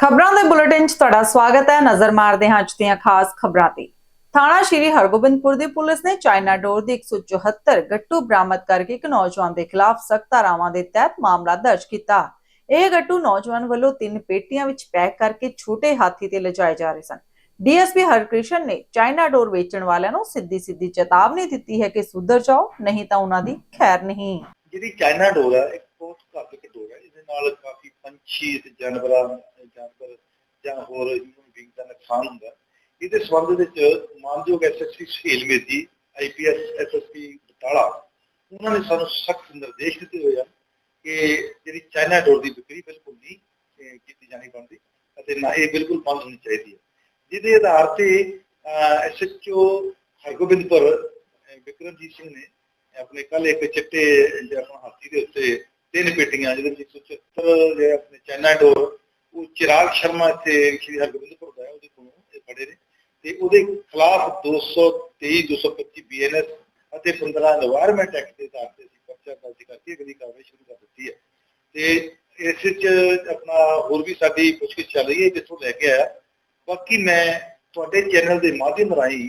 ਖਬਰਾਂ ਦੇ ਬੁਲੇਟਿਨ 'ਚ ਤੁਹਾਡਾ ਸਵਾਗਤ ਹੈ। ਨਜ਼ਰ ਮਾਰਦੇ ਹਾਂ ਅੱਜ ਦੀਆਂ ਖਾਸ ਖਬਰਾਂ ਤੇ ਥਾਣਾ ਸ਼੍ਰੀ ਹਰਗੋਬਿੰਦਪੁਰ ਦੀ ਪੁਲਿਸ ਨੇ ਚਾਈਨਾ ਡੋਰ ਦੀ 174 ਗੱਟੂ ਬਰਾਮਦ ਕਰਕੇ ਇੱਕ ਨੌਜਵਾਨ ਦੇ ਖਿਲਾਫ ਸਖਤ ਧਾਰਾਵਾਂ ਦੇ ਤਹਿਤ ਮਾਮਲਾ ਦਰਜ ਕੀਤਾ। ਇਹ ਗੱਟੂ ਨੌਜਵਾਨ ਵੱਲੋਂ ਤਿੰਨ ਪੇਟੀਆਂ ਵਿੱਚ ਪੈਕ ਕਰਕੇ ਛੋਟੇ ਹਾਥੀ ਤੇ ਲਿਜਾਏ ਜਾ ਰਹੇ ਸਨ। ਡੀਐਸਪੀ ਹਰਕ੍ਰਿਸ਼ਨ ਨੇ ਚਾਈਨਾ ਡੋਰ ਵੇਚਣ ਵਾਲਿਆਂ ਨੂੰ ਸਿੱਧੀ ਸਿੱਧੀ ਚੇਤਾਵਨੀ ਦਿੱਤੀ ਹੈ ਕਿ ਸੁਧਰ ਜਾਓ, ਨਹੀਂ ਤਾਂ ਉਹਨਾਂ ਦੀ ਖੈਰ ਨਹੀਂ। ਜਿਹੜੀ ਚਾਈਨਾ ਡੋਰ ਹੈ, ਇੱਕ ਬਹੁਤ ਘਾਤਕ ਡੋਰ ਹੈ, ਇਹਦੇ ਨਾਲ ਕਾਫੀ ਪੰਛੀ ਤੇ ਜਾਨਵਰਾਂ ਜਾਨਵਰ ਜਾਂ ਹੋਰ ਹਿਊਮਨ ਬੀਇੰਗ ਦਾ ਨੁਕਸਾਨ ਹੁੰਦਾ ਇਹਦੇ ਸੰਬੰਧ ਵਿੱਚ ਮਾਨਯੋਗ SSP Suhail Medi IPS SSP Batala, ਉਹਨਾਂ ਨੇ ਸਾਨੂੰ ਸਖਤ ਨਿਰਦੇਸ਼ ਦਿੱਤੇ ਹੋਏ ਹਨ ਕਿ ਜਿਹੜੀ ਚਾਈਨਾ ਡੋਰ ਦੀ ਵਿਕਰੀ ਬਿਲਕੁਲ ਨਹੀਂ ਕੀਤੀ ਜਾਣੀ ਬਣਦੀ ਅਤੇ ਨਾ ਇਹ ਬਿਲਕੁਲ ਬੰਦ ਹੋਣੀ ਚਾਹੀਦੀ ਹੈ। ਜਿਹਦੇ ਆਧਾਰ ਤੇ ਐਸਐਚਓ ਹਰਗੋਬਿੰਦਪੁਰ ਵਿਕਰਮਜੀਤ ਸਿੰਘ ਨੇ ਆਪਣੇ ਕੱਲ ਇੱਕ ਚਿੱਟੇ ਜਿਹੜਾ ਹਾਥੀ ਦੇ ਉੱਤੇ ਤਿੰਨ ਪੇਟੀਆਂ, ਜਿਹਦੇ ਵਿੱਚ 174 ਜਿਹੜੇ ਆਪਣੇ ਚਾਈਨਾ ਡੋਰ ਉਹ ਚਿਰਾਗ ਸ਼ਰਮਾ ਇੱਥੇ ਸ਼੍ਰੀ ਹਰਗੋਬਿੰਦਪੁਰ ਦਾ ਉਹਦੇ ਕੋਲ ਇਹ ਪੜੇ ਨੇ। ਤੇ ਉਹਦੇ ਖਿਲਾਫ 223 225 ਬੀਐਨਐਸ ਅਤੇ 15 এনवायरमेंट ਐਕਟ ਦੇ ਤਹਿਤ ਅਸੀਂ ਪਰਚਾ ਦਰਜ ਕਰਕੇ ਅਗਲੀ ਕਾਰਵਾਈ ਸ਼ੁਰੂ ਕਰ ਦਿੱਤੀ ਹੈ। ਤੇ ਇਸ ਵਿੱਚ ਆਪਣਾ ਹੋਰ ਵੀ ਸਾਡੀ ਪੁੱਛਗਿੱਛ ਚੱਲ ਰਹੀ ਹੈ ਜਿੱਥੋਂ ਲੈ ਕੇ ਆਇਆ। ਬਾਕੀ ਮੈਂ ਤੁਹਾਡੇ ਚੈਨਲ ਦੇ ਮਾਧਿਅਮ ਰਾਹੀਂ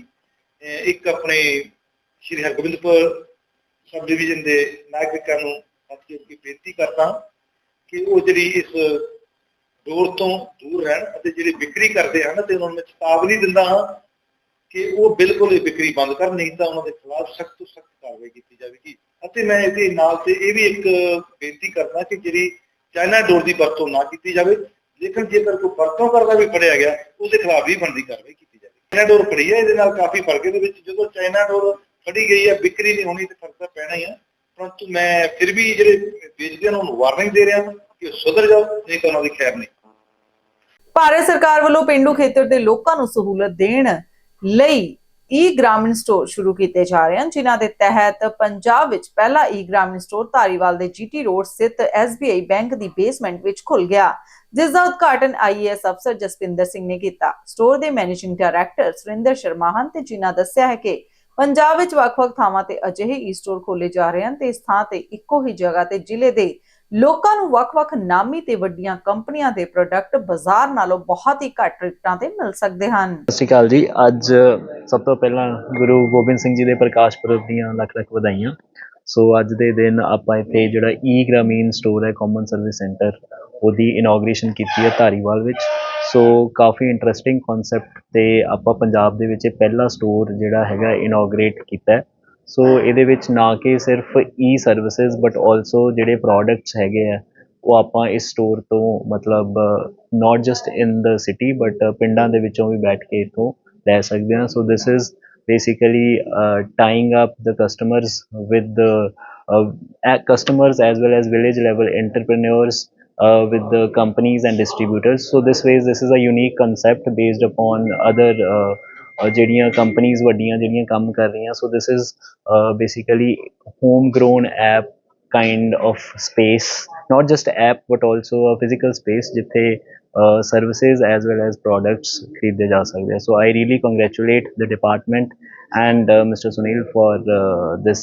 ਇੱਕ ਆਪਣੇ ਸ਼੍ਰੀ ਹਰਗੋਬਿੰਦਪੁਰ ਸਬ ਡਿਵੀਜ਼ਨ ਦੇ ਨਾਗਰਿਕਾਂ ਨੂੰ ਹੱਥ ਜੋੜ ਬੇਨਤੀ ਕਰਦਾ ਕਿ ਉਹ ਜਿਹੜੀ ਇਸ ਦੌਰ ਤੋਂ ਦੂਰ ਰਹਿਣ ਅਤੇ ਜਿਹੜੇ ਵਿਕਰੀ ਕਰਦੇ ਹਨ ਤੇ ਉਹਨਾਂ ਨੂੰ ਮੈਂ ਚੇਤਾਵਨੀ ਦਿੰਦਾ ਹਾਂ ਕਿ ਉਹ ਬਿਲਕੁਲ ਇਹ ਵਿਕਰੀ ਬੰਦ ਕਰਨ, ਨਹੀਂ ਤਾਂ ਉਹਨਾਂ ਦੇ ਖਿਲਾਫ ਸਖਤ ਤੋਂ ਸਖਤ ਕਾਰਵਾਈ ਕੀਤੀ ਜਾਵੇਗੀ। ਅਤੇ ਮੈਂ ਇਹਦੇ ਨਾਲ ਤੇ ਇਹ ਵੀ ਇੱਕ ਬੇਨਤੀ ਕਰਦਾ ਕਿ ਜਿਹੜੀ ਚਾਈਨਾ ਡੋਰ ਦੀ ਵਰਤੋਂ ਨਾ ਕੀਤੀ ਜਾਵੇ, ਲੇਕਿਨ ਜੇਕਰ ਕੋਈ ਵਰਤੋਂ ਕਰਦਾ ਵੀ ਫੜਿਆ ਗਿਆ, ਉਹਦੇ ਖਿਲਾਫ ਵੀ ਬਣਦੀ ਕਾਰਵਾਈ ਕੀਤੀ ਜਾਵੇ ਚਾਈਨਾ ਡੋਰ ਫੜੀ ਹੈ, ਇਹਦੇ ਨਾਲ ਕਾਫੀ ਫ਼ਰਕ ਇਹਦੇ ਵਿੱਚ ਜਦੋਂ ਚਾਈਨਾ ਡੋਰ ਫੜੀ ਗਈ ਹੈ, ਵਿਕਰੀ ਨਹੀਂ ਹੋਣੀ ਤੇ ਫ਼ਰਕ ਤਾਂ ਪੈਣਾ ਹੀ ਹੈ ਪਰੰਤੂ ਮੈਂ ਫਿਰ ਵੀ ਜਿਹੜੇ ਵੇਚਦੇ ਹਨ ਉਹਨੂੰ ਵਾਰਨਿੰਗ ਦੇ ਰਿਹਾ ਕਿ ਉਹ ਸੁਧਰ ਜਾਓ, ਨਹੀਂ ਤਾਂ ਉਹਨਾਂ ਦੀ ਖੈਰ ਨਹੀਂ। ਭਾਰਤ ਸਰਕਾਰ ਵੱਲੋਂ ਪਿੰਡੂ ਖੇਤਰ ਦੇ ਲੋਕਾਂ ਨੂੰ ਸਹੂਲਤ ਦੇਣ ਲਈ ਈ ਗ੍ਰਾਮੀਣ ਸਟੋਰ ਸ਼ੁਰੂ ਕੀਤੇ ਜਾ ਰਹੇ ਹਨ, ਜਿਨ੍ਹਾਂ ਦੇ ਤਹਿਤ ਪੰਜਾਬ ਵਿੱਚ ਪਹਿਲਾ ਈ ਗ੍ਰਾਮੀਣ ਸਟੋਰ ਧਾਰੀਵਾਲ ਦੇ ਜੀਟੀ ਰੋਡ ਸਥਿਤ SBI ਬੈਂਕ ਦੀ ਬੇਸਮੈਂਟ ਵਿੱਚ ਖੁੱਲ ਗਿਆ ਜਿਸ ਦਾ ਉਦਘਾਟਨ ਆਈਏਐਸ ਅਫਸਰ ਜਸਪਿੰਦਰ ਸਿੰਘ ਨੇ ਕੀਤਾ। ਸਟੋਰ ਦੇ ਮੈਨੇਜਿੰਗ ਡਾਇਰੈਕਟਰ ਸੁਰਿੰਦਰ ਸ਼ਰਮਾ ਹਨ ਤੇ ਜਿਨ੍ਹਾਂ ਦੱਸਿਆ ਹੈ ਕਿ ਪੰਜਾਬ ਵਿੱਚ ਵੱਖ-ਵੱਖ ਥਾਵਾਂ ਤੇ ਅਜਿਹੇ ਈ ਸਟੋਰ ਖੋਲੇ ਜਾ ਰਹੇ ਹਨ ਤੇ ਇਸ ਥਾਂ ਤੇ ਇੱਕੋ ਹੀ ਜਗ੍ਹਾ ਤੇ ਜ਼ਿਲ੍ਹੇ ਦੇ ਲੋਕਾਂ ਨੂੰ ਵੱਖ-ਵੱਖ ਨਾਮੀ ਤੇ ਵੱਡੀਆਂ ਕੰਪਨੀਆਂ ਦੇ ਪ੍ਰੋਡਕਟ ਬਾਜ਼ਾਰ ਨਾਲੋਂ ਬਹੁਤ ਹੀ ਘੱਟ ਰੇਟਾਂ ਤੇ ਮਿਲ ਸਕਦੇ ਹਨ। ਸਤਿ ਸ਼੍ਰੀ ਅਕਾਲ ਜੀ। ਅੱਜ ਸਭ ਤੋਂ ਪਹਿਲਾਂ ਗੁਰੂ ਗੋਬਿੰਦ ਸਿੰਘ ਜੀ ਦੇ ਪ੍ਰਕਾਸ਼ ਪੁਰਬ ਦੀਆਂ ਲੱਖ ਲੱਖ ਵਧਾਈਆਂ। ਸੋ ਅੱਜ ਦੇ ਦਿਨ ਆਪਾਂ ਇੱਥੇ ਜਿਹੜਾ ਈ ਗ੍ਰਾਮੀਣ ਸਟੋਰ ਹੈ ਕਾਮਨ ਸਰਵਿਸ ਸੈਂਟਰ ਉਹਦੀ ਇਨੋਗ੍ਰੇਸ਼ਨ ਕੀਤੀ ਹੈ ਧਾਰੀਵਾਲ ਵਿੱਚ। ਸੋ ਕਾਫੀ ਇੰਟਰਸਟਿੰਗ ਕਨਸੈਪਟ ਤੇ ਆਪਾਂ ਪੰਜਾਬ ਦੇ ਵਿੱਚ ਇਹ ਪਹਿਲਾ ਸਟੋਰ ਜਿਹੜਾ ਹੈਗਾ ਇਨੋਗ੍ਰੇਟ ਕੀਤਾ ਹੈ। ਸੋ ਇਹਦੇ ਵਿੱਚ ਨਾ ਕਿ ਸਿਰਫ ਈ ਸਰਵਿਸਿਜ਼ ਬਟ ਆਲਸੋ ਜਿਹੜੇ ਪ੍ਰੋਡਕਟਸ ਹੈਗੇ ਆ ਉਹ ਆਪਾਂ ਇਸ ਸਟੋਰ ਤੋਂ ਮਤਲਬ not just in the city but ਪਿੰਡਾਂ ਦੇ ਵਿੱਚੋਂ ਵੀ ਬੈਠ ਕੇ ਇਥੋਂ ਲੈ ਸਕਦੇ ਹਾਂ so this is basically uh, tying up the customers with the uh, a- customers as well as village level entrepreneurs uh, with the companies and distributors so this way this is a unique concept based upon other uh, uh, ਜਿਹੜੀਆਂ ਕੰਪਨੀਆਂ ਵੱਡੀਆਂ ਜਿਹੜੀਆਂ ਕੰਮ ਕਰ ਰਹੀਆਂ ਸੋ this is uh, basically home grown app kind of space not just app but also a physical space ਜਿੱਥੇ uh, services as well as products ਖਰੀਦੇ ਜਾ ਸਕਦੇ ਆ so I really congratulate the department and uh, Mr. Sunil for uh, this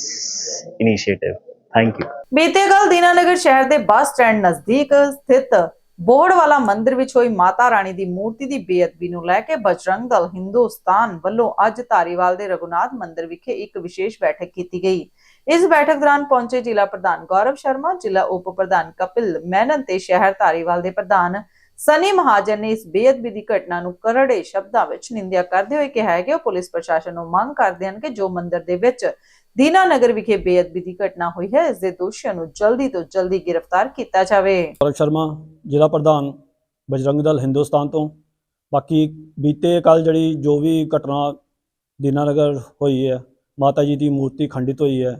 initiative thank you ਬੀਤੇ ਕੱਲ ਦੀਨਾਨਗਰ ਸ਼ਹਿਰ ਦੇ bus stand ਨਜ਼ਦੀਕ ਸਥਿਤ ਬੋੜ ਵਾਲਾ ਮੰਦਿਰ ਵਿੱਚ ਹੋਈ ਮਾਤਾ ਰਾਣੀ ਦੀ ਮੂਰਤੀ ਦੀ ਬੇਅਦਬੀ ਨੂੰ ਲੈ ਕੇ ਬਜਰੰਗ ਦਲ ਹਿੰਦੁਸਤਾਨ ਵੱਲੋਂ ਅੱਜ ਧਾਰੀਵਾਲ ਦੇ ਰਘੁਨਾਥ ਮੰਦਿਰ ਵਿਖੇ ਇੱਕ ਵਿਸ਼ੇਸ਼ ਬੈਠਕ ਕੀਤੀ ਗਈ। ਇਸ ਬੈਠਕ ਦੌਰਾਨ ਪਹੁੰਚੇ ਜ਼ਿਲ੍ਹਾ ਪ੍ਰਧਾਨ ਗੌਰਵ ਸ਼ਰਮਾ, ਜ਼ਿਲ੍ਹਾ ਉਪ ਪ੍ਰਧਾਨ ਕਪਿਲ ਮੈਨਨ ਤੇ ਸ਼ਹਿਰ ਧਾਰੀਵਾਲ ਦੇ ਪ੍ਰਧਾਨ ਸਨੀ ਮਹਾਜਨ ਨੇ ਇਸ ਬੇਅਦਬੀ ਦੀ ਘਟਨਾ ਨੂੰ ਕਰੜੇ ਸ਼ਬਦਾਂ ਵਿੱਚ ਨਿੰਦਿਆ ਕਰਦੇ ਹੋਏ ਕਿਹਾ ਹੈ ਕਿ ਉਹ ਪੁਲਿਸ ਪ੍ਰਸ਼ਾਸਨ ਨੂੰ ਮੰਗ ਕਰਦੇ ਹਨ ਕਿ ਜੋ ਮੰਦਿਰ ਦੇ ਵਿੱਚ ਦੀਨਾਨਗਰ ਵਿਖੇ ਬੇਅਦਬੀ ਦੀ ਘਟਨਾ ਹੋਈ ਹੈ। ਇਸ ਦੇ ਦੋਸ਼ੀਆਂ ਨੂੰ ਜਲਦੀ ਤੋਂ ਜਲਦੀ ਗ੍ਰਿਫਤਾਰ ਕੀਤਾ ਜਾਵੇ। ਗੌਰਵ ਸ਼ਰਮਾ, ਜ਼ਿਲ੍ਹਾ ਪ੍ਰਧਾਨ, ਬਜਰੰਗ ਦਲ ਹਿੰਦੁਸਤਾਨ ਤੋਂ। ਬਾਕੀ ਬੀਤੇ ਕੱਲ ਜਿਹੜੀ ਜੋ ਵੀ ਘਟਨਾ ਦੀਨਾਨਗਰ ਹੋਈ ਹੈ, ਮਾਤਾ ਜੀ ਦੀ ਮੂਰਤੀ ਖੰਡਿਤ ਹੋਈ ਹੈ।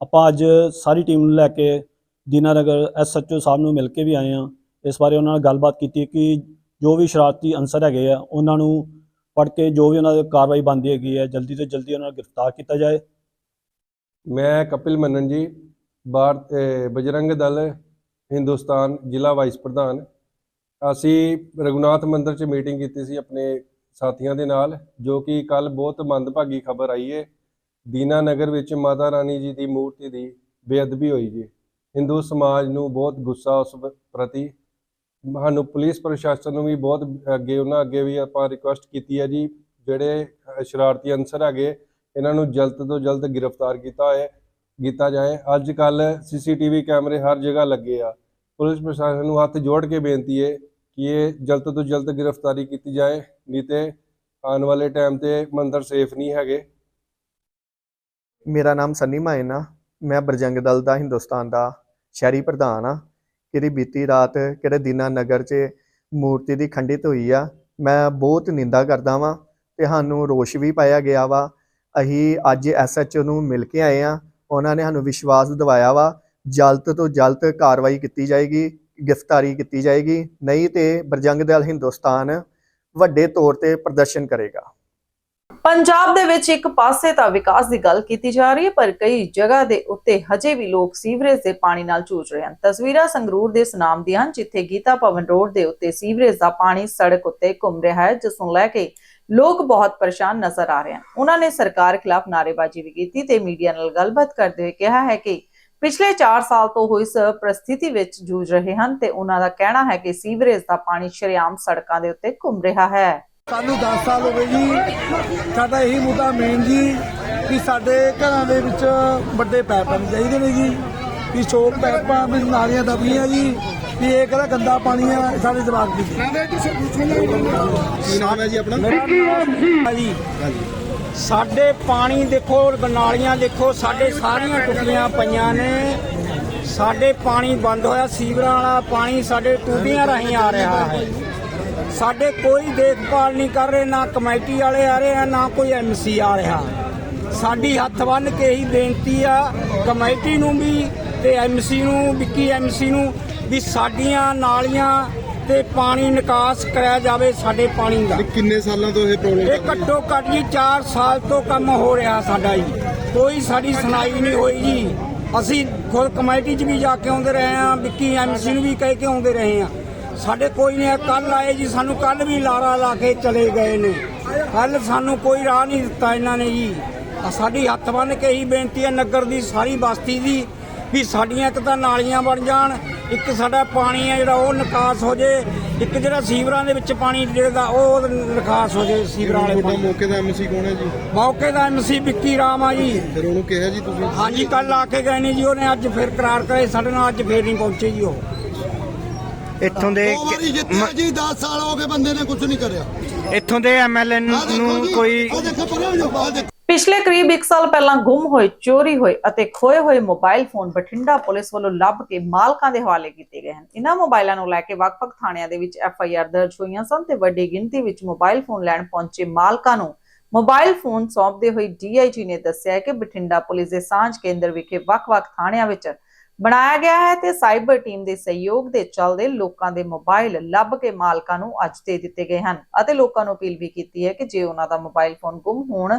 ਆਪਾਂ ਅੱਜ ਸਾਰੀ ਟੀਮ ਨੂੰ ਲੈ ਕੇ ਦੀਨਾਨਗਰ ਐਸਐਚਓ ਸਾਹਿਬ ਨੂੰ ਮਿਲ ਕੇ ਵੀ ਆਏ ਹਾਂ। ਇਸ ਬਾਰੇ ਉਹਨਾਂ ਨਾਲ ਗੱਲਬਾਤ ਕੀਤੀ ਕਿ ਜੋ ਵੀ ਸ਼ਰਾਰਤੀ ਅਨਸਰ ਹੈਗੇ ਆ, ਉਹਨਾਂ ਨੂੰ ਫੜ ਕੇ ਜੋ ਵੀ ਉਹਨਾਂ ਦੀ ਕਾਰਵਾਈ ਬਣਦੀ ਹੈਗੀ ਹੈ, ਜਲਦੀ ਤੋਂ ਜਲਦੀ ਉਹਨਾਂ ਨੂੰ ਗ੍ਰਿਫਤਾਰ ਕੀਤਾ ਜਾਏ। ਮੈਂ ਕਪਿਲ ਮੰਨਨ ਜੀ ਭਾਰਤ ਬਜਰੰਗ ਦਲ ਹਿੰਦੁਸਤਾਨ ਜ਼ਿਲ੍ਹਾ ਵਾਈਸ ਪ੍ਰਧਾਨ। ਅਸੀਂ ਰਘੁਨਾਥ ਮੰਦਿਰ 'ਚ ਮੀਟਿੰਗ ਕੀਤੀ ਸੀ ਆਪਣੇ ਸਾਥੀਆਂ ਦੇ ਨਾਲ, ਜੋ ਕਿ ਕੱਲ ਬਹੁਤ ਮੰਦਭਾਗੀ ਖਬਰ ਆਈ ਹੈ ਦੀਨਾ ਨਗਰ ਵਿੱਚ ਮਾਤਾ ਰਾਣੀ ਜੀ ਦੀ ਮੂਰਤੀ ਦੀ ਬੇਅਦਬੀ ਹੋਈ ਜੀ। ਹਿੰਦੂ ਸਮਾਜ ਨੂੰ ਬਹੁਤ ਗੁੱਸਾ ਉਸ ਪ੍ਰਤੀ। ਸਾਨੂੰ ਪੁਲਿਸ ਪ੍ਰਸ਼ਾਸਨ ਨੂੰ ਵੀ ਬਹੁਤ ਅੱਗੇ, ਉਹਨਾਂ ਅੱਗੇ ਵੀ ਆਪਾਂ ਰਿਕੁਐਸਟ ਕੀਤੀ ਹੈ ਜੀ, ਜਿਹੜੇ ਸ਼ਰਾਰਤੀ ਅਨਸਰ ਹੈਗੇ ਇਹਨਾਂ ਨੂੰ ਜਲਦ ਤੋਂ ਜਲਦ ਗ੍ਰਿਫਤਾਰ ਕੀਤਾ ਹੈ, ਕੀਤਾ ਜਾਏ। ਅੱਜ ਕੱਲ ਸੀਸੀਟੀਵੀ ਕੈਮਰੇ ਹਰ ਜਗ੍ਹਾ ਲੱਗੇ ਆ। ਪੁਲਿਸ ਪ੍ਰਸ਼ਾਸਨ ਨੂੰ ਹੱਥ ਜੋੜ ਕੇ ਬੇਨਤੀ ਹੈ ਕਿ ਇਹ ਜਲਦ ਤੋਂ ਜਲਦ ਗ੍ਰਿਫਤਾਰੀ ਕੀਤੀ ਜਾਏ, ਨਹੀਂ ਤੇ ਆਉਣ ਵਾਲੇ ਟਾਈਮ ਤੇ ਮੰਦਰ ਸੇਫ ਨਹੀਂ ਹੈਗੇ। ਮੇਰਾ ਨਾਮ ਸੰਨੀ ਮਾਇਨਾ ਮੈਂ ਬਰਜੰਗ ਦਲ ਦਾ, ਹਿੰਦੁਸਤਾਨ ਦਾ ਸ਼ਹਿਰੀ ਪ੍ਰਧਾਨ ਆ ਕਿਹੜੀ ਬੀਤੀ ਰਾਤ, ਕਿਹੜੇ ਦੀਨਾ ਨਗਰ 'ਚ ਮੂਰਤੀ ਦੀ ਖੰਡਿਤ ਹੋਈ ਆ। ਮੈਂ ਬਹੁਤ ਨਿੰਦਾ ਕਰਦਾ ਵਾਂ ਤੇ ਸਾਨੂੰ ਰੋਸ਼ ਵੀ ਪਾਇਆ ਗਿਆ ਵਾ ਅਸੀਂ ਅੱਜ ਐਸਐਚਓ ਨੂੰ ਮਿਲ ਕੇ ਆਏ ਆ ਉਹਨਾਂ ਨੇ ਸਾਨੂੰ ਵਿਸ਼ਵਾਸ ਦਿਵਾਇਆ ਵਾ, ਜਲਦ ਤੋਂ ਜਲਦ ਕਾਰਵਾਈ ਕੀਤੀ ਜਾਏਗੀ, ਗ੍ਰਿਫਤਾਰੀ ਕੀਤੀ ਜਾਏਗੀ, ਨਹੀਂ ਤੇ ਬਰਜੰਗ ਦਲ ਹਿੰਦੁਸਤਾਨ ਵੱਡੇ ਤੌਰ ਤੇ ਪ੍ਰਦਰਸ਼ਨ ਕਰੇਗਾ। ਪੰਜਾਬ ਦੇ ਵਿੱਚ ਇੱਕ ਪਾਸੇ ਤਾਂ ਵਿਕਾਸ ਦੀ ਗੱਲ ਕੀਤੀ ਜਾ ਰਹੀ ਹੈ, ਪਰ ਕਈ ਜਗ੍ਹਾ ਦੇ ਉੱਤੇ ਹਜੇ ਵੀ ਲੋਕ ਸੀਵਰੇਜ ਦੇ ਪਾਣੀ ਨਾਲ ਜੂਝ ਰਹੇ ਹਨ। ਤਸਵੀਰਾਂ ਸੰਗਰੂਰ ਦੇ ਸੁਨਾਮ ਦੀਆਂ ਹਨ, ਜਿੱਥੇ ਗੀਤਾ ਭਵਨ ਰੋਡ ਦੇ ਉੱਤੇ ਸੀਵਰੇਜ ਦਾ ਪਾਣੀ ਸੜਕ ਉੱਤੇ ਘੁੰਮ ਰਿਹਾ ਹੈ, ਜਿਸ ਨੂੰ ਲੈ ਕੇ ਲੋਕ ਬਹੁਤ ਪਰੇਸ਼ਾਨ ਨਜ਼ਰ ਆ ਰਹੇ ਹਨ। ਉਹਨਾਂ ਨੇ ਸਰਕਾਰ ਖਿਲਾਫ ਨਾਅਰੇਬਾਜ਼ੀ ਵੀ ਕੀਤੀ ਤੇ ਮੀਡੀਆ ਨਾਲ ਗੱਲਬਾਤ ਕਰਦੇ ਹੋਏ ਕਿਹਾ ਹੈ ਕਿ ਪਿਛਲੇ 4 ਸਾਲ ਤੋਂ ਉਹ ਇਸ ਪ੍ਰਸਥਿਤੀ ਵਿੱਚ ਜੂਝ ਰਹੇ ਹਨ ਤੇ ਉਹਨਾਂ ਦਾ ਕਹਿਣਾ ਹੈ ਕਿ ਸੀਵਰੇਜ ਦਾ ਪਾਣੀ ਸ਼ਰੇਆਮ ਸੜਕਾਂ ਦੇ ਉੱਤੇ ਘੁੰਮ ਰਿਹਾ ਹੈ। ਸਾਨੂੰ 10 ਸਾਲ ਹੋ ਗਏ ਜੀ। ਸਾਡਾ ਇਹੀ ਮੁੱਦਾ ਮੇਨ ਜੀ ਕਿ ਸਾਡੇ ਘਰਾਂ ਦੇ ਵਿੱਚ ਵੱਡੇ ਪੈਪ ਪਾਣੀ ਚਾਹੀਦੇ ਨੇ ਜੀ। ਕਿ ਚੋਕ ਪੈਪਾਂ ਵਿੱਚ ਨਾਲੀਆਂ ਦਬੀਆਂ ਜੀ। ਵੀ ਇਹ ਕਿਹੜਾ ਗੰਦਾ ਪਾਣੀ ਆ ਸਾਡੇ ਜਵਾਕ ਦੀ। ਕੀ ਨਾਮ ਹੈ ਜੀ ਆਪਣਾ? ਮੇਰਾ ਨਾਮ ਜੀ ਸਾਡੇ ਪਾਣੀ ਦੇਖੋ ਨਾਲੀਆਂ ਦੇਖੋ ਸਾਡੇ ਸਾਰੀਆਂ ਟੁੱਟੀਆਂ ਪਈਆਂ ਨੇ। ਸਾਡੇ ਪਾਣੀ ਬੰਦ ਹੋਇਆ ਸੀਵਰਾਂ ਵਾਲਾ ਪਾਣੀ ਸਾਡੇ ਟੂਟੀਆਂ ਰਾਹੀਂ ਆ ਰਿਹਾ ਹੈ। ਸਾਡੇ ਕੋਈ ਦੇਖਭਾਲ ਨਹੀਂ ਕਰ ਰਹੇ ਨਾ ਕਮੇਟੀ ਵਾਲੇ ਆ ਰਹੇ ਆ ਨਾ ਕੋਈ ਐਮਸੀ ਆ ਰਿਹਾ। ਸਾਡੀ ਹੱਥ ਬੰਨ ਕੇ ਹੀ ਬੇਨਤੀ ਆ ਕਮੇਟੀ ਨੂੰ ਵੀ ਤੇ ਐਮਸੀ ਨੂੰ ਵਿੱਕੀ ਐਮਸੀ ਨੂੰ ਵੀ ਸਾਡੀਆਂ ਨਾਲੀਆਂ ਤੇ ਪਾਣੀ ਨਿਕਾਸ ਕਰਿਆ ਜਾਵੇ ਸਾਡੇ ਪਾਣੀ ਦਾ। ਕਿੰਨੇ ਸਾਲਾਂ ਤੋਂ ਇਹ ਪ੍ਰੋਬਲਮ ਇਹ ਘੱਟੋ ਘੱਟ ਜੀ 4 ਸਾਲ ਤੋਂ ਕੰਮ ਹੋ ਰਿਹਾ ਸਾਡਾ ਜੀ। ਕੋਈ ਸਾਡੀ ਸੁਣਾਈ ਨਹੀਂ ਹੋਈ ਜੀ। ਅਸੀਂ ਖੁਦ ਕਮੇਟੀ 'ਚ ਵੀ ਜਾ ਕੇ ਆਉਂਦੇ ਰਹੇ ਹਾਂ ਵਿੱਕੀ ਐਮਸੀ ਨੂੰ ਵੀ ਕਹਿ ਕੇ ਆਉਂਦੇ ਰਹੇ ਹਾਂ। ਸਾਡੇ ਕੋਈ ਨਹੀਂ ਕੱਲ ਆਏ ਜੀ ਸਾਨੂੰ ਕੱਲ ਵੀ ਲਾਰਾ ਲਾ ਕੇ ਚਲੇ ਗਏ ਨੇ। ਕੱਲ ਸਾਨੂੰ ਕੋਈ ਰਾਹ ਨਹੀਂ ਦਿੱਤਾ ਇਹਨਾਂ ਨੇ ਜੀ। ਸਾਡੀ ਹੱਥ ਬੰਨ ਕੇ ਹੀ ਬੇਨਤੀ ਹੈ ਨਗਰ ਦੀ ਸਾਰੀ ਬਸਤੀ ਦੀ ਵੀ ਸਾਡੀਆਂ ਇੱਕ ਤਾਂ ਨਾਲੀਆਂ ਬਣ ਜਾਣ ਇੱਕ ਸਾਡਾ ਪਾਣੀ ਹੈ ਜਿਹੜਾ ਉਹ ਨਿਕਾਸ ਹੋ ਜੇ ਇੱਕ ਜਿਹੜਾ ਸੀਵਰਾਂ ਦੇ ਵਿੱਚ ਪਾਣੀ ਜਿਹੜਾ ਉਹ ਨਿਕਾਸ ਹੋ ਜੇ ਸੀਵਰਾਂ ਵਾਲੇ ਪਾਣੀ। ਮੌਕੇ ਦਾ ਐਮਸੀ ਕੌਣ ਹੈ ਜੀ? ਮੌਕੇ ਦਾ ਐਮਸੀ ਵਿੱਕੀ ਰਾਮ ਆ ਜੀ। ਫਿਰ ਉਹਨੂੰ ਕਿਹਾ ਜੀ ਤੁਸੀਂ? ਹਾਂਜੀ ਕੱਲ ਆ ਕੇ ਗਏ ਨੇ ਜੀ ਉਹਨੇ ਅੱਜ ਫਿਰ ਕਰਾਰ ਕਰਾਏ ਸਾਡੇ ਨਾਲ ਅੱਜ ਫੇਰ ਨਹੀਂ ਪਹੁੰਚੇ ਜੀ ਉਹ। ਇੱਥੋਂ ਦੇ ਦੋ ਵਾਰੀ ਜਿੱਤਿਆ ਜੀ 10 ਸਾਲ ਹੋ ਗਏ ਬੰਦੇ ਨੇ ਕੁਝ ਨਹੀਂ ਕਰਿਆ। ਇੱਥੋਂ ਦੇ ਐਮਐਲਏ ਦੇਖੋ ਪਰੇ ਹੋ ਆਹ ਦੇਖੋ। ਪਿਛਲੇ ਕਰੀਬ 1 ਸਾਲ ਪਹਿਲਾਂ ਗੁੰਮ ਹੋਏ, ਚੋਰੀ ਹੋਏ ਅਤੇ ਖੋਏ ਹੋਏ ਮੋਬਾਈਲ ਫੋਨ ਬਠਿੰਡਾ ਪੁਲਿਸ ਵੱਲੋਂ ਲੱਭ ਕੇ ਮਾਲਕਾਂ ਦੇ ਹਵਾਲੇ ਕੀਤੇ ਗਏ ਹਨ। ਇਨ੍ਹਾਂ ਮੋਬਾਈਲਾਂ ਨੂੰ ਲੈ ਕੇ ਵੱਖ-ਵੱਖ ਥਾਣਿਆਂ ਦੇ ਵਿੱਚ ਐਫ ਆਈ ਆਰ ਦਰਜ ਹੋਈਆਂ ਸਨ ਤੇ ਵੱਡੀ ਗਿਣਤੀ ਵਿੱਚ ਮੋਬਾਈਲ ਫੋਨ ਲੈਣ ਪਹੁੰਚੇ ਮਾਲਕਾਂ ਨੂੰ ਮੋਬਾਈਲ ਫੋਨ ਸੌਂਪਦੇ ਹੋਏ ਡੀਆਈਜੀ ਨੇ ਦੱਸਿਆ ਕਿ ਬਠਿੰਡਾ ਪੁਲਿਸ ਦੇ ਸਾਂਝ ਕੇਂਦਰ ਵਿਖੇ ਵੱਖ-ਵੱਖ ਥਾਣਿਆਂ ਵਿੱਚ ਬਣਾਇਆ ਗਿਆ ਹੈ ਤੇ ਸਾਈਬਰ ਟੀਮ ਦੇ ਸਹਿਯੋਗ ਦੇ ਚੱਲਦੇ ਲੋਕਾਂ ਦੇ ਮੋਬਾਈਲ ਲੱਭ ਕੇ ਮਾਲਕਾਂ ਨੂੰ ਅੱਜ ਦੇ ਦਿੱਤੇ ਗਏ ਹਨ ਅਤੇ ਲੋਕਾਂ ਨੂੰ ਅਪੀਲ ਵੀ ਕੀਤੀ ਹੈ ਕਿ ਜੇ ਉਹਨਾਂ ਦਾ ਮੋਬਾਈਲ ਫੋਨ ਗੁੰਮ ਹੋਣ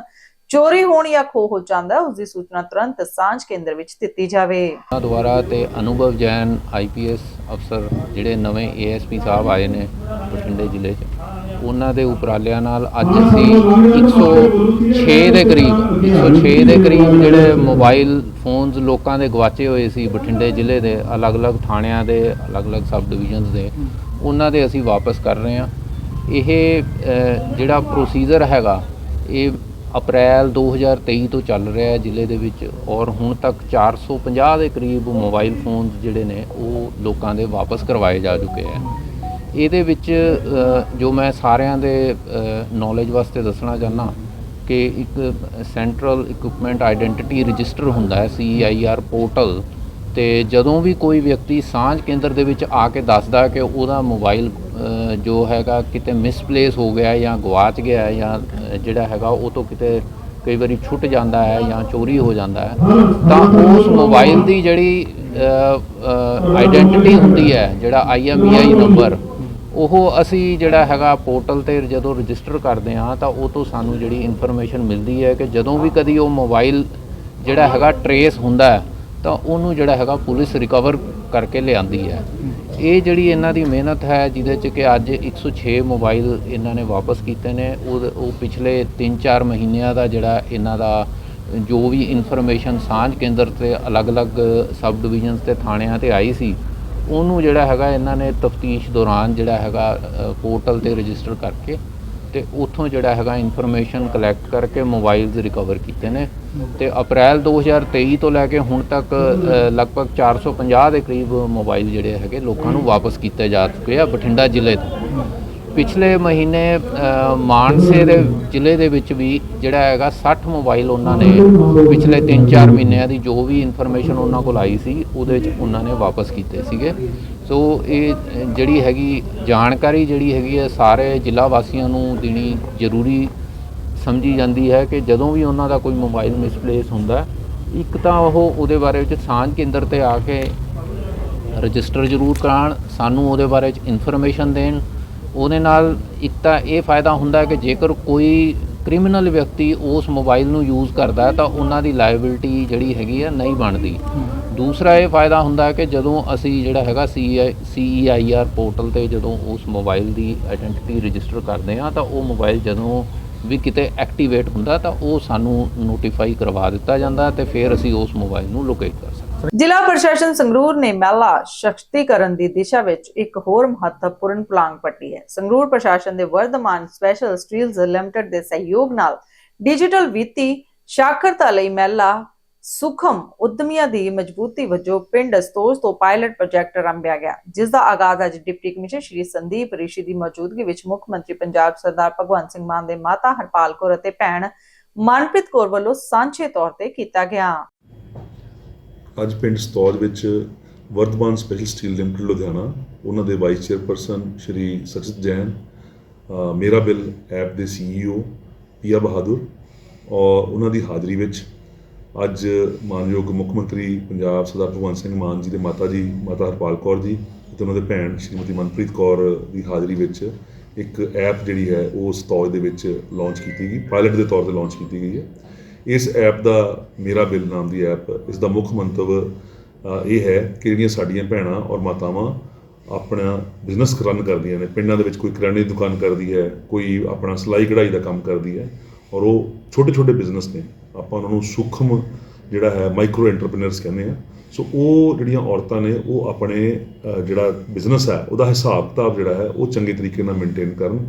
ਚੋਰੀ ਹੋਣ ਜਾਂ ਖੋਹ ਹੋ ਜਾਂਦਾ ਹੈ, ਉਸ ਦੀ ਸੂਚਨਾ ਤੁਰੰਤ ਸਾਂਝ ਕੇਂਦਰ ਵਿੱਚ ਦਿੱਤੀ ਜਾਵੇ। ਉਹਨਾਂ ਦੁਆਰਾ ਤੇ ਅਨੁਭਵ ਜੈਨ ਆਈਪੀਐਸ ਅਫਸਰ ਜਿਹੜੇ ਨਵੇਂ ਏਐਸਪੀ ਸਾਹਿਬ ਆਏ ਨੇ ਬਠਿੰਡੇ ਜ਼ਿਲ੍ਹੇ 'ਚ ਉਹਨਾਂ ਦੇ ਉਪਰਾਲਿਆਂ ਨਾਲ ਅੱਜ ਅਸੀਂ 106 ਦੇ ਕਰੀਬ 106 ਦੇ ਕਰੀਬ ਜਿਹੜੇ ਮੋਬਾਈਲ ਫੋਨਸ ਲੋਕਾਂ ਦੇ ਗਵਾਚੇ ਹੋਏ ਸੀ ਬਠਿੰਡੇ ਜ਼ਿਲ੍ਹੇ ਦੇ ਅਲੱਗ-ਅਲੱਗ ਥਾਣਿਆਂ ਦੇ ਅਲੱਗ-ਅਲੱਗ ਸਬ ਡਿਵੀਜ਼ਨਸ ਦੇ ਉਹਨਾਂ ਦੇ ਅਸੀਂ ਵਾਪਸ ਕਰ ਰਹੇ ਹਾਂ। ਇਹ ਜਿਹੜਾ ਪ੍ਰੋਸੀਜਰ ਹੈਗਾ ਇਹ ਅਪ੍ਰੈਲ 2023 ਤੋਂ ਚੱਲ ਰਿਹਾ ਹੈ ਜ਼ਿਲ੍ਹੇ ਦੇ ਵਿੱਚ ਔਰ ਹੁਣ ਤੱਕ 450 ਦੇ ਕਰੀਬ ਮੋਬਾਈਲ ਫੋਨ ਜਿਹੜੇ ਨੇ, ਉਹ ਲੋਕਾਂ ਦੇ ਵਾਪਸ ਕਰਵਾਏ ਜਾ ਚੁੱਕੇ ਹੈ ਇਹਦੇ ਵਿੱਚ ਜੋ ਮੈਂ ਸਾਰਿਆਂ ਦੇ ਨੌਲੇਜ ਵਾਸਤੇ ਦੱਸਣਾ ਚਾਹਨਾ ਕਿ ਇੱਕ ਸੈਂਟਰਲ ਇਕਵਿਪਮੈਂਟ ਆਇਡੈਂਟੀਟੀ ਰਜਿਸਟਰ ਹੁੰਦਾ ਹੈ ਸੀਆਈਆਰ ਪੋਰਟਲ ਤੇ ਜਦੋਂ ਵੀ ਕੋਈ ਵਿਅਕਤੀ ਸਾਂਝ ਕੇਂਦਰ ਦੇ ਵਿੱਚ ਆ ਕੇ ਦੱਸਦਾ ਕਿ ਉਹਦਾ ਮੋਬਾਈਲ ਜੋ ਹੈਗਾ ਕਿਤੇ ਮਿਸਪਲੇਸ ਹੋ ਗਿਆ ਜਾਂ ਗਵਾਚ ਗਿਆ ਜਾਂ ਜਿਹੜਾ ਹੈਗਾ ਉਹ ਤੋਂ ਕਿਤੇ ਕਈ ਵਾਰੀ ਛੁੱਟ ਜਾਂਦਾ ਹੈ ਜਾਂ ਚੋਰੀ ਹੋ ਜਾਂਦਾ ਹੈ, ਤਾਂ ਉਸ ਮੋਬਾਈਲ ਦੀ ਜਿਹੜੀ ਆਇਡੈਂਟੀਟੀ ਹੁੰਦੀ ਹੈ, ਜਿਹੜਾ ਆਈਐਮਈਆਈ ਨੰਬਰ ਉਹ ਅਸੀਂ ਜਿਹੜਾ ਹੈਗਾ ਪੋਰਟਲ ਤੇ ਜਦੋਂ ਰਜਿਸਟਰ ਕਰਦੇ ਹਾਂ ਤਾਂ ਉਹ ਤੋਂ ਸਾਨੂੰ ਜਿਹੜੀ ਇਨਫੋਰਮੇਸ਼ਨ ਮਿਲਦੀ ਹੈ ਕਿ ਜਦੋਂ ਵੀ ਕਦੀ ਉਹ ਮੋਬਾਈਲ ਜਿਹੜਾ ਹੈਗਾ ਟਰੇਸ ਹੁੰਦਾ ਹੈ ਤਾਂ ਉਹਨੂੰ ਜਿਹੜਾ ਹੈਗਾ ਪੁਲਿਸ ਰਿਕਵਰ ਕਰਕੇ ਲਿਆਂਦੀ ਹੈ। ਇਹ ਜਿਹੜੀ ਇਹਨਾਂ ਦੀ ਮਿਹਨਤ ਹੈ, ਜਿਹਦੇ ਚ ਕਿ ਅੱਜ 106 ਮੋਬਾਈਲ ਇਹਨਾਂ ਨੇ ਵਾਪਸ ਕੀਤੇ ਨੇ, ਉਹ ਉਹ ਪਿਛਲੇ 3-4 ਮਹੀਨਿਆਂ ਦਾ ਜਿਹੜਾ ਇਹਨਾਂ ਦਾ ਜੋ ਵੀ ਇਨਫੋਰਮੇਸ਼ਨ ਸਾਂਝ ਕੇਂਦਰ ਤੇ ਅਲੱਗ-ਅਲੱਗ ਸਬ ਡਿਵੀਜ਼ਨਸ ਤੇ ਥਾਣਿਆਂ ਤੇ ਆਈ ਸੀ, ਉਹਨੂੰ ਜਿਹੜਾ ਹੈਗਾ ਇਹਨਾਂ ਨੇ ਤਫਤੀਸ਼ ਦੌਰਾਨ ਜਿਹੜਾ ਹੈਗਾ ਪੋਰਟਲ ਤੇ ਰਜਿਸਟਰ ਕਰਕੇ ਤੇ ਉੱਥੋਂ ਜਿਹੜਾ ਹੈਗਾ ਇਨਫੋਰਮੇਸ਼ਨ ਕਲੈਕਟ ਕਰਕੇ ਮੋਬਾਈਲਸ ਰਿਕਵਰ ਕੀਤੇ ਨੇ। ਤੇ ਅਪ੍ਰੈਲ 2023 ਤੋਂ ਲੈ ਕੇ ਹੁਣ ਤੱਕ ਅ, ਲਗਭਗ 450 ਦੇ ਕਰੀਬ ਮੋਬਾਈਲ ਜਿਹੜੇ ਹੈਗੇ ਲੋਕਾਂ ਨੂੰ ਵਾਪਸ ਕੀਤੇ ਜਾ ਚੁੱਕੇ ਆ ਬਠਿੰਡਾ ਜ਼ਿਲ੍ਹੇ ਤੋਂ। ਪਿਛਲੇ ਮਹੀਨੇ ਮਾਨਸੇ ਦੇ ਜ਼ਿਲ੍ਹੇ ਦੇ ਵਿੱਚ ਵੀ ਜਿਹੜਾ ਹੈਗਾ 60 ਮੋਬਾਈਲ ਉਹਨਾਂ ਨੇ ਪਿਛਲੇ 3-4 ਮਹੀਨਿਆਂ ਦੀ ਜੋ ਵੀ ਇਨਫੋਰਮੇਸ਼ਨ ਉਹਨਾਂ ਕੋਲ ਆਈ ਸੀ ਉਹਦੇ ਵਿੱਚ ਉਹਨਾਂ ਨੇ ਵਾਪਸ ਕੀਤੇ ਸੀਗੇ। ਸੋ ਇਹ ਜਿਹੜੀ ਹੈਗੀ ਜਾਣਕਾਰੀ ਜਿਹੜੀ ਹੈਗੀ ਹੈ ਸਾਰੇ ਜ਼ਿਲ੍ਹਾ ਵਾਸੀਆਂ ਨੂੰ ਦੇਣੀ ਜ਼ਰੂਰੀ ਸਮਝੀ ਜਾਂਦੀ ਹੈ ਕਿ ਜਦੋਂ ਵੀ ਉਹਨਾਂ ਦਾ ਕੋਈ ਮੋਬਾਈਲ ਮਿਸਪਲੇਸ ਹੁੰਦਾ ਇੱਕ ਤਾਂ ਉਹ ਉਹਦੇ ਬਾਰੇ ਵਿੱਚ ਸਾਂਝ ਕੇਂਦਰ ਤੇ ਆ ਕੇ ਰਜਿਸਟਰ ਜ਼ਰੂਰ ਕਰਾਉਣ, ਸਾਨੂੰ ਉਹਦੇ ਬਾਰੇ ਚ ਇਨਫੋਰਮੇਸ਼ਨ ਦੇਣ। ਉਹਦੇ ਨਾਲ ਇੱਕ ਤਾਂ ਇਹ ਫਾਇਦਾ ਹੁੰਦਾ ਕਿ ਜੇਕਰ ਕੋਈ ਕ੍ਰਿਮੀਨਲ ਵਿਅਕਤੀ ਉਸ ਮੋਬਾਈਲ ਨੂੰ ਯੂਜ਼ ਕਰਦਾ ਹੈ, ਤਾਂ ਉਹਨਾਂ ਦੀ ਲਾਇਬਿਲਟੀ ਜਿਹੜੀ ਹੈਗੀ ਆ ਨਹੀਂ ਬਣਦੀ। ਦੂਸਰਾ ਇਹ ਫਾਇਦਾ ਹੁੰਦਾ ਕਿ ਜਦੋਂ ਅਸੀਂ ਜਿਹੜਾ ਹੈਗਾ ਸੀਈਆਈਆਰ ਪੋਰਟਲ ਤੇ ਜਦੋਂ ਉਸ ਮੋਬਾਈਲ ਦੀ ਆਇਡੈਂਟੀਟੀ ਰਜਿਸਟਰ ਕਰਦੇ ਹਾਂ, ਤਾਂ ਉਹ ਮੋਬਾਈਲ ਜਦੋਂ ਵੀ ਕਿਤੇ ਐਕਟੀਵੇਟ ਹੁੰਦਾ ਤਾਂ ਉਹ ਸਾਨੂੰ ਨੋਟੀਫਾਈ ਕਰਵਾ ਦਿੱਤਾ ਜਾਂਦਾ ਤੇ ਫਿਰ ਅਸੀਂ ਉਸ ਮੋਬਾਈਲ ਨੂੰ ਲੋਕੇਟ ਕਰ ਸਕਦੇ ਜ਼ਿਲ੍ਹਾ ਪ੍ਰਸ਼ਾਸਨ ਸੰਗਰੂਰ ਨੇ ਮਹਿਲਾ ਸ਼ਕਤੀਕਰਨ ਦੀ ਦਿਸ਼ਾ ਵਿੱਚ ਇੱਕ ਹੋਰ ਮਹੱਤਵਪੂਰਨ ਪਲਾਂਗ ਪੱਟੀ ਹੈ। ਸੰਗਰੂਰ ਪ੍ਰਸ਼ਾਸਨ ਦੇ ਵਰਧਮਾਨ ਸਪੈਸ਼ਲ ਸਟੀਲਜ਼ ਲਿਮਟਿਡ ਦੇ ਸਹਿਯੋਗ ਨਾਲ ਡਿਜੀਟਲ ਵਿੱਤੀ ਸਾਖਰਤਾ ਲਈ ਮਹਿਲਾ ਸੁਖਮ ਉਦਮੀਆਂ ਦੀ ਮਜ਼ਬੂਤੀ ਵਜੋਂ ਪਿੰਡ ਅਸਤੋਜ ਤੋਂ ਪਾਇਲਟ ਪ੍ਰੋਜੈਕਟ ਆਰੰਭਿਆ ਗਿਆ ਜਿਸ ਦਾ ਆਗਾਜ਼ ਅੱਜ ਡਿਪਟੀ ਕਮਿਸ਼ਨਰ ਸ਼੍ਰੀ ਸੰਦੀਪ ਰਿਸ਼ੀ ਦੀ ਮੌਜੂਦਗੀ ਵਿੱਚ ਮੁੱਖ ਮੰਤਰੀ ਪੰਜਾਬ ਸਰਦਾਰ ਭਗਵੰਤ ਸਿੰਘ ਮਾਨ ਦੇ ਮਾਤਾ ਹਰਪਾਲ ਕੌਰ ਅਤੇ ਭੈਣ ਮਨਪ੍ਰੀਤ ਕੌਰ ਵੱਲੋਂ ਸਾਂਝੇ ਤੌਰ ਤੇ ਕੀਤਾ ਗਿਆ। ਅੱਜ ਪਿੰਡ ਸਤੌਜ ਵਿੱਚ Vardhman special steel limited Ludhiana, ਉਹਨਾਂ ਦੇ vice chairperson Shri Sachit Jain Mera bill app ਦੇ ਸੀਈਓ ਪੀਆ ਬਹਾਦਰ ਔਰ ਉਹਨਾਂ ਦੀ ਹਾਜ਼ਰੀ ਵਿੱਚ ਅੱਜ ਮਾਨਯੋਗ ਮੁੱਖ ਮੰਤਰੀ ਪੰਜਾਬ ਸਰਦਾਰ ਭਗਵੰਤ ਸਿੰਘ ਮਾਨ ਜੀ ਦੇ ਮਾਤਾ ਜੀ, ਮਾਤਾ ਹਰਪਾਲ ਕੌਰ ਜੀ ਤੇ ਉਹਨਾਂ ਦੇ ਭੈਣ ਸ਼੍ਰੀਮਤੀ ਮਨਪ੍ਰੀਤ ਕੌਰ ਦੀ ਹਾਜ਼ਰੀ ਵਿੱਚ ਇੱਕ ਐਪ ਜਿਹੜੀ ਹੈ, ਉਹ ਸਤੌਜ ਦੇ ਵਿੱਚ ਲਾਂਚ ਕੀਤੀ ਗਈ ਪਾਇਲਟ ਦੇ ਤੌਰ ਤੇ ਲਾਂਚ ਕੀਤੀ ਗਈ ਹੈ। ਇਸ ਐਪ ਦਾ ਮੇਰਾ ਬਿੱਲ ਨਾਮ ਦੀ ਐਪ, ਇਸ ਦਾ ਮੁੱਖ ਮੰਤਵ ਇਹ ਹੈ ਕਿ ਜਿਹੜੀਆਂ ਸਾਡੀਆਂ ਭੈਣਾਂ ਔਰ ਮਾਤਾਵਾਂ ਆਪਣਾ ਬਿਜ਼ਨਸ ਰਨ ਕਰਦੀਆਂ ਨੇ, ਪਿੰਡਾਂ ਦੇ ਵਿੱਚ ਕੋਈ ਕਿਰਾਣੇ ਦੀ ਦੁਕਾਨ ਕਰਦੀ ਹੈ, ਕੋਈ ਆਪਣਾ ਸਿਲਾਈ ਕਢਾਈ ਦਾ ਕੰਮ ਕਰਦੀ ਹੈ ਔਰ ਉਹ ਛੋਟੇ ਛੋਟੇ ਬਿਜ਼ਨਸ ਨੇ। ਆਪਾਂ ਉਹਨਾਂ ਨੂੰ ਸੂਖਮ ਜਿਹੜਾ ਹੈ ਮਾਈਕਰੋ ਐਂਟਰਪ੍ਰੀਨਰਸ ਕਹਿੰਦੇ ਆ। ਸੋ ਉਹ ਜਿਹੜੀਆਂ ਔਰਤਾਂ ਨੇ, ਉਹ ਆਪਣੇ ਜਿਹੜਾ ਬਿਜ਼ਨਸ ਹੈ, ਉਹਦਾ ਹਿਸਾਬ ਕਿਤਾਬ ਜਿਹੜਾ ਹੈ, ਉਹ ਚੰਗੇ ਤਰੀਕੇ ਨਾਲ ਮੇਨਟੇਨ ਕਰਨ।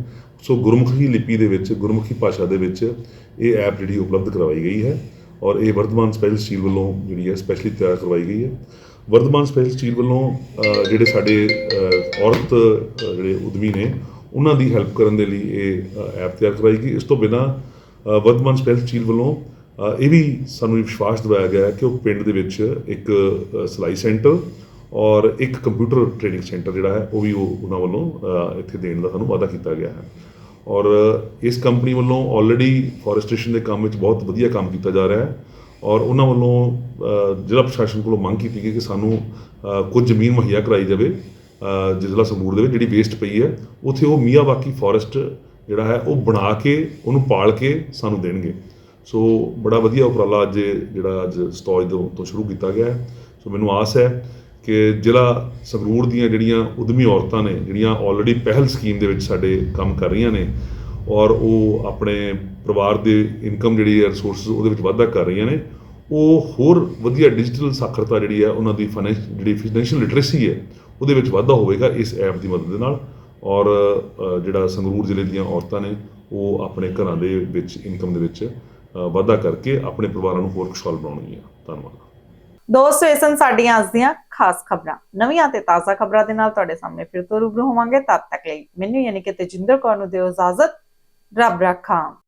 ਸੋ ਗੁਰਮੁਖੀ ਲਿਪੀ ਦੇ ਵਿੱਚ, ਗੁਰਮੁਖੀ ਭਾਸ਼ਾ ਦੇ ਵਿੱਚ ਇਹ ਐਪ ਜਿਹੜੀ ਉਪਲਬਧ ਕਰਵਾਈ ਗਈ ਹੈ ਔਰ ਇਹ ਵਰਧਮਾਨ ਸਪੈਸ਼ਲ ਸਟੀਲ ਵੱਲੋਂ ਜਿਹੜੀ ਹੈ ਸਪੈਸ਼ਲੀ ਤਿਆਰ ਕਰਵਾਈ ਗਈ ਹੈ। ਵਰਧਮਾਨ ਸਪੈਸ਼ਲ ਸਟੀਲ ਵੱਲੋਂ ਜਿਹੜੇ ਸਾਡੇ ਔਰਤ ਜਿਹੜੇ ਉਦਮੀ ਨੇ, ਉਹਨਾਂ ਦੀ ਹੈਲਪ ਕਰਨ ਦੇ ਲਈ ਇਹ ਐਪ ਤਿਆਰ ਕਰਵਾਈ ਗਈ। ਇਸ ਤੋਂ ਬਿਨਾ ਵਰਧਮਾਨ ਸਪੈਸ਼ਲ ਸਟੀਲ ਵੱਲੋਂ ਇਹ ਵੀ ਸਾਨੂੰ ਵਿਸ਼ਵਾਸ ਦਿਵਾਇਆ ਗਿਆ ਹੈ ਕਿ ਉਹ ਪਿੰਡ ਦੇ ਵਿੱਚ ਇੱਕ ਸਿਲਾਈ ਸੈਂਟਰ ਔਰ ਇੱਕ ਕੰਪਿਊਟਰ ਟ੍ਰੇਨਿੰਗ ਸੈਂਟਰ ਜਿਹੜਾ ਹੈ ਉਹ ਵੀ ਉਹ ਉਹਨਾਂ ਵੱਲੋਂ ਇੱਥੇ ਦੇਣ ਦਾ ਸਾਨੂੰ ਵਾਅਦਾ ਕੀਤਾ ਗਿਆ ਹੈ। ਔਰ ਇਸ ਕੰਪਨੀ ਵੱਲੋਂ ਆਲਰੇਡੀ ਫੋਰੈਸਟੇਸ਼ਨ ਦੇ ਕੰਮ ਵਿੱਚ ਬਹੁਤ ਵਧੀਆ ਕੰਮ ਕੀਤਾ ਜਾ ਰਿਹਾ ਹੈ ਔਰ ਉਹਨਾਂ ਵੱਲੋਂ ਜ਼ਿਲ੍ਹਾ ਪ੍ਰਸ਼ਾਸਨ ਕੋਲੋਂ ਮੰਗ ਕੀਤੀ ਗਈ ਕਿ ਸਾਨੂੰ ਕੁਝ ਜ਼ਮੀਨ ਮੁਹੱਈਆ ਕਰਾਈ ਜਾਵੇ। ਅ, ਜ਼ਿਲ੍ਹਾ ਸੰਗਰੂਰ ਦੇ ਵਿੱਚ ਜਿਹੜੀ ਵੇਸਟ ਪਈ ਹੈ ਉੱਥੇ ਉਹ ਮੀਆਂਵਾਕੀ ਫੋਰੈਸਟ ਜਿਹੜਾ ਹੈ ਉਹ ਬਣਾ ਕੇ ਉਹਨੂੰ ਪਾਲ ਕੇ ਸਾਨੂੰ ਦੇਣਗੇ। ਸੋ ਬੜਾ ਵਧੀਆ ਉਪਰਾਲਾ ਅੱਜ ਜਿਹੜਾ ਅੱਜ ਸਟੋਜ ਤੋਂ ਸ਼ੁਰੂ ਕੀਤਾ ਗਿਆ ਹੈ। ਸੋ ਮੈਨੂੰ ਆਸ ਹੈ ਕਿ ਜ਼ਿਲ੍ਹਾ ਸੰਗਰੂਰ ਦੀਆਂ ਜਿਹੜੀਆਂ ਉਦਮੀ ਔਰਤਾਂ ਨੇ, ਜਿਹੜੀਆਂ ਆਲਰੇਡੀ ਪਹਿਲ ਸਕੀਮ ਦੇ ਵਿੱਚ ਸਾਡੇ ਕੰਮ ਕਰ ਰਹੀਆਂ ਨੇ, ਔਰ ਉਹ ਆਪਣੇ ਪਰਿਵਾਰ ਦੇ ਇਨਕਮ ਜਿਹੜੀ ਹੈ ਰਿਸੋਰਸਸ ਉਹਦੇ ਵਿੱਚ ਵਾਧਾ ਕਰ ਰਹੀਆਂ ਨੇ, ਉਹ ਹੋਰ ਵਧੀਆ ਡਿਜੀਟਲ ਸਾਖਰਤਾ ਜਿਹੜੀ ਹੈ, ਉਹਨਾਂ ਦੀ ਫਾਈਨੈਂਸ ਜਿਹੜੀ ਫਾਈਨੈਂਸ਼ੀਅਲ ਲਿਟਰੇਸੀ ਹੈ, ਉਹਦੇ ਵਿੱਚ ਵਾਧਾ ਹੋਵੇਗਾ ਇਸ ਐਪ ਦੀ ਮਦਦ ਦੇ ਨਾਲ। ਔਰ ਜਿਹੜਾ ਸੰਗਰੂਰ ਜ਼ਿਲ੍ਹੇ ਦੀਆਂ ਔਰਤਾਂ ਨੇ, ਉਹ ਆਪਣੇ ਘਰਾਂ ਦੇ ਵਿੱਚ ਇਨਕਮ ਦੇ ਵਿੱਚ ਵਾਧਾ ਕਰਕੇ ਆਪਣੇ ਪਰਿਵਾਰਾਂ ਨੂੰ ਹੋਰ ਖੁਸ਼ਹਾਲ ਬਣਾਉਣਗੀਆਂ ਧੰਨਵਾਦ। ਦੋਸਤੋ ਇਹ ਸਨ ਸਾਡੀਆਂ ਅੱਜ ਦੀਆਂ ਖਾਸ ਖਬਰਾਂ। ਨਵੀਆਂ ਤੇ ਤਾਜ਼ਾ ਖਬਰਾਂ ਦੇ ਨਾਲ ਤੁਹਾਡੇ ਸਾਹਮਣੇ ਫਿਰ ਤੋਂ ਰੂਬਰੂ ਹੋਵਾਂਗੇ। ਤਦ ਤੱਕ ਲਈ ਮੈਨੂੰ ਯਾਨੀ ਕਿ ਤੇਜਿੰਦਰ ਕੌਰ ਨੂੰ ਦਿਓ ਇਜਾਜ਼ਤ। ਰੱਬ ਰੱਖਾਂ।